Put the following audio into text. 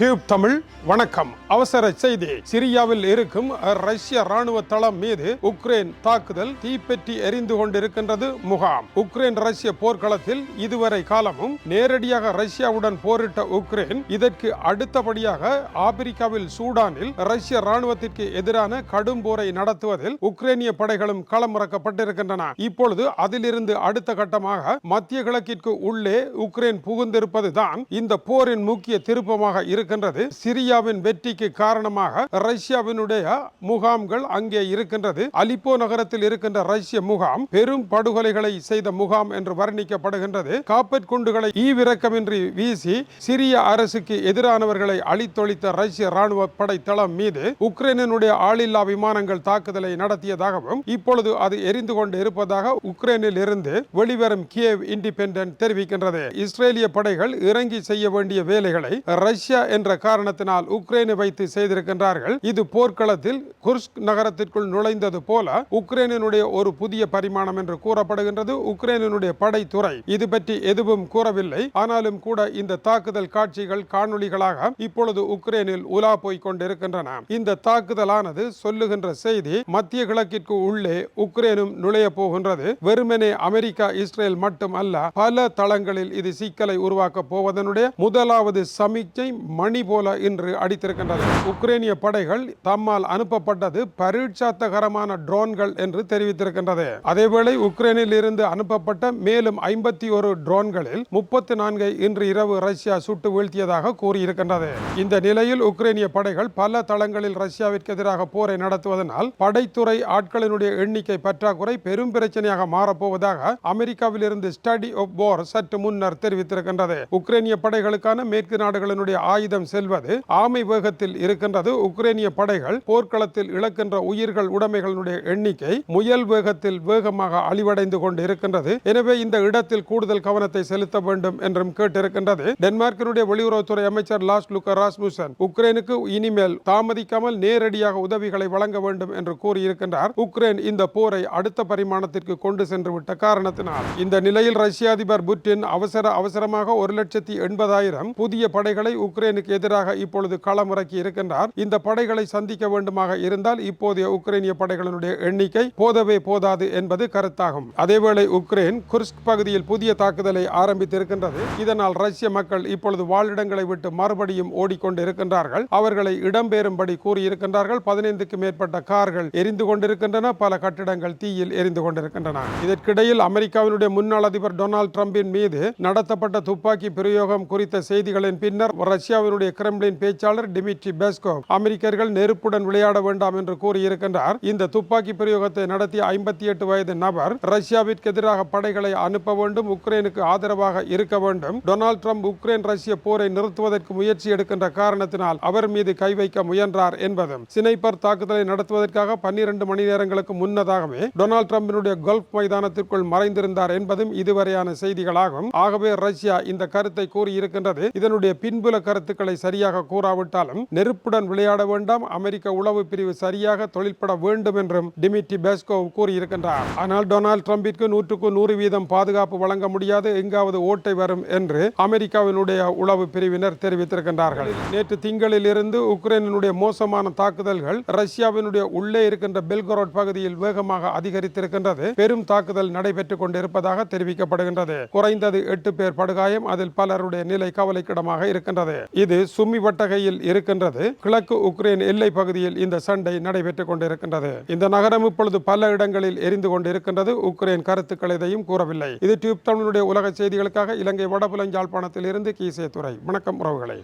Tube Tamil வணக்கம். அவசர செய்தி. சிரியாவில் இருக்கும் ரஷ்ய ராணுவ தளம் மீது உக்ரைன் தாக்குதல் தீப்பெற்றி எரிந்து கொண்டிருக்கின்றது முகாம். உக்ரைன் ரஷ்ய போர்க்களத்தில் இதுவரை காலமும் நேரடியாக ரஷ்யாவுடன் போரிட்ட உக்ரைன் இதற்கு அடுத்தபடியாக ஆப்பிரிக்காவில் சூடானில் ரஷ்ய ராணுவத்திற்கு எதிரான கடும் போரை நடத்துவதில் உக்ரைனிய படைகளும் களமிறக்கப்பட்டிருக்கின்றன. இப்பொழுது அதிலிருந்து அடுத்த கட்டமாக மத்திய கிழக்கிற்கு உள்ளே உக்ரைன் புகுந்திருப்பதுதான் இந்த போரின் முக்கிய திருப்பமாக இருக்கின்றது. சிரியாவின் வெற்றிக்கு காரணமாக ரஷ்யாவினுடைய முகாம்கள் அங்கே இருக்கின்றது. அலிப்போ நகரத்தில் இருக்கின்ற ரஷ்ய முகாம் பெரும் படுகொலைகளை செய்த முகாம் என்று வர்ணிக்கப்படுகின்றது. காப்பட் குண்டுகளை ஈவிரக்கமின்றி வீசி சிரிய அரசுக்கு எதிரானவர்களை அழித்தொழித்த ரஷ்ய ராணுவ படை தளம் மீது உக்ரைனினுடைய ஆளில்லா விமானங்கள் தாக்குதலை நடத்தியதாகவும் இப்பொழுது அது எரிந்து கொண்டு இருப்பதாக உக்ரைனில் இருந்து வெளிவரும் கியேவ் இண்டிபெண்டன்ட் தெரிவிக்கின்றது. இஸ்ரேலிய படைகள் இறங்கி செய்ய வேண்டிய வேலைகளை ரஷ்யா என்ற காரணத்தினால் உக்ரைனை வைத்து செய்திருக்கின்றார்கள். இது போர்க்களத்தில் குர்ஸ்க் நகரத்திற்குள் நுழைந்தது போல உக்ரைனினுடைய ஒரு புதிய பரிமாணம் என்று கூறப்படுகின்றது. உக்ரைனினுடைய படைத்துறை இது பற்றி எதுவும் கூறவில்லை. ஆனாலும் கூட இந்த தாக்குதல் காட்சிகள் காணொளிகளாக இப்பொழுது உக்ரைனில் உலா போய் கொண்டிருக்கின்றன. இந்த தாக்குதலானது சொல்லுகின்ற செய்தி மத்திய கிழக்கிற்கு உள்ளே உக்ரைனும் நுழைய போகின்றது. வெறுமனே அமெரிக்கா இஸ்ரேல் மட்டும் அல்ல பல தளங்களில் இது சிக்கலை உருவாக்க போவதனுடைய முதலாவது சமிக்ஞை மண் மணி போல இன்று அடித்திருக்கின்றது. உக்ரைனிய படைகள் தம்மால் அனுப்பப்பட்டது பரீட்சாத்தகரமான ட்ரோன்கள் என்று தெரிவித்திருக்கின்றது. அதேவேளை உக்ரைனில் இருந்து அனுப்பப்பட்ட மேலும் ஐம்பத்தி ஒரு ட்ரோன்களில் முப்பத்தி நான்கை இன்று இரவு ரஷ்யா சுட்டு வீழ்த்தியதாக கூறியிருக்கின்றது. இந்த நிலையில் உக்ரைனிய படைகள் பல தளங்களில் ரஷ்யாவிற்கு எதிராக போரை நடத்துவதனால் படைத்துறை ஆட்களினுடைய எண்ணிக்கை பற்றாக்குறை பெரும் பிரச்சனையாக மாறப்போவதாக அமெரிக்காவில் இருந்து ஸ்டடி ஆஃப் போர் சற்று முன்னர் தெரிவித்திருக்கின்றது. உக்ரைனிய படைகளுக்கான மேற்கு நாடுகளினுடைய ஆயுத ஆயுதம் செல்வது ஆமை வேகத்தில் இருக்கின்றது உக்ரைனிய படைகள் போர்க்களத்தில் இழக்கின்ற உயிர்கள் உடைமைகளுடைய எண்ணிக்கை முயல் வேகத்தில் வேகமாக அழிவடைந்து கொண்டு இருக்கின்றது எனவே இந்த இடத்தில் கூடுதல் கவனத்தை செலுத்த வேண்டும் என்றும் கேட்டிருக்கின்றது. டென்மார்க்கினுடைய வெளியுறவுத்துறை அமைச்சர் லாஸ் லுக்க ராஸ்முசன் உக்ரைனுக்கு இனிமேல் தாமதிக்காமல் நேரடியாக உதவிகளை வழங்க வேண்டும் என்று கூறியிருக்கின்றார். உக்ரைன் இந்த போரை அடுத்த பரிமாணத்திற்கு கொண்டு சென்று விட்ட காரணத்தினால் இந்த நிலையில் ரஷ்ய அதிபர் புட்டின் அவசர அவசரமாக ஒரு லட்சத்தி எண்பதாயிரம் புதிய படைகளை உக்ரைனுக்கு எதிராக இப்பொழுது களமிறக்கி இருக்கின்றார். இந்த படைகளை சந்திக்க வேண்டுமாக இருந்தால் இப்போதைய உக்ரைனிய படைகளினுடைய எண்ணிக்கை போதவே போதாது என்பது கருத்தாகும். அதேவேளை உக்ரைன் குர்ஸ்க் பகுதியில் புதிய தாக்குதலை ஆரம்பித்திருக்கின்றது. இதனால் ரஷ்ய மக்கள் இப்பொழுது வாழிடங்களை விட்டு மறுபடியும் ஓடிக்கொண்டிருக்கின்றார்கள். அவர்களை இடம்பெறும்படி கூறியிருக்கின்றார்கள். பதினைந்துக்கு மேற்பட்ட கார்கள் எரிந்து கொண்டிருக்கின்றன. பல கட்டிடங்கள் தீயில் எரிந்து கொண்டிருக்கின்றன. இதற்கிடையில் அமெரிக்காவினுடைய முன்னாள் அதிபர் டொனால்ட் டிரம்பின் மீது நடத்தப்பட்ட துப்பாக்கி பிரயோகம் குறித்த செய்திகளின் பின்னர் ரஷ்யாவினுடைய கிரெம்ளின் பேச்சாளர் டிமிட்ரி பெஸ்கோவ். அமெரிக்கர்கள் நெருப்புடன் விளையாட வேண்டாம் என்று கூறியிருக்கின்றார். இந்த துப்பாக்கி பிரயோகத்தை நடத்திய ஐம்பத்தி எட்டு வயது நபர் ரஷ்யாவிற்கு எதிராக படைகளை அனுப்ப வேண்டும் உக்ரைனுக்கு ஆதரவாக இருக்க வேண்டும். டொனால்டு ட்ரம்ப் உக்ரைன் ரஷ்ய போரை நிறுத்துவதற்கு முயற்சி எடுக்கின்ற காரணத்தினால் அவர் மீது கை வைக்க முயன்றார் என்பதும் சினைப்பர் தாக்குதலை நடத்துவதற்காக பன்னிரண்டு மணி நேரங்களுக்கு முன்னதாகவே டொனால்ட் ட்ரம்பினுடைய கல்ஃப் மைதானத்திற்குள் மறைந்திருந்தார் என்பதும் இதுவரையான செய்திகளாகும். ஆகவே ரஷ்யா இந்த கருத்தை கூறியிருக்கின்றது. இதனுடைய பின்புல கருத்துக்களை சரியாக கூறாவிட்டாலும் நெருப்புடன் விளையாட வேண்டாம் அமெரிக்க உளவு பிரிவு சரியாக தொழில்பட வேண்டும் என்றும் டிமிட்ரி பெஸ்கோவ் கூறியிருக்கின்றார். ஆனால் டொனால்டு டிரம்பிற்கு நூற்றுக்கு நூறு வீதம் பாதுகாப்பு வழங்க முடியாது எங்காவது ஓட்டை வரும் என்று அமெரிக்காவினுடைய உளவு பிரிவினர் தெரிவித்திருக்கின்றார்கள். நேற்று திங்களில் இருந்து உக்ரைனினுடைய மோசமான தாக்குதல்கள் ரஷ்யாவினுடைய உள்ளே இருக்கின்ற பெல்கரோட் பகுதியில் வேகமாக அதிகரித்திருக்கின்றது. பெரும் தாக்குதல் நடைபெற்றுக் கொண்டிருப்பதாக தெரிவிக்கப்படுகின்றது. குறைந்தது எட்டு பேர் படுகாயம் அதில் பலருடைய நிலை கவலைக்கிடமாக இருக்கின்றது. இது சும்மி வட்டகையில் இருக்கின்றது. கிழக்கு உக்ரைன் எல்லை பகுதியில் இந்த சண்டை நடைபெற்றுக் கொண்டிருக்கின்றது. இந்த நகரம் இப்பொழுது பல இடங்களில் எரிந்து கொண்டிருக்கின்றது. உக்ரைன் கருத்துக்கள் எதையும் கூறவில்லை. இது டியூப் தமிழுடைய உலக செய்திகளுக்காக இலங்கை வடபுலஞ்சாழ்ப்பாணத்தில் இருந்து கீசே துறை வணக்கம் உறவுகளை.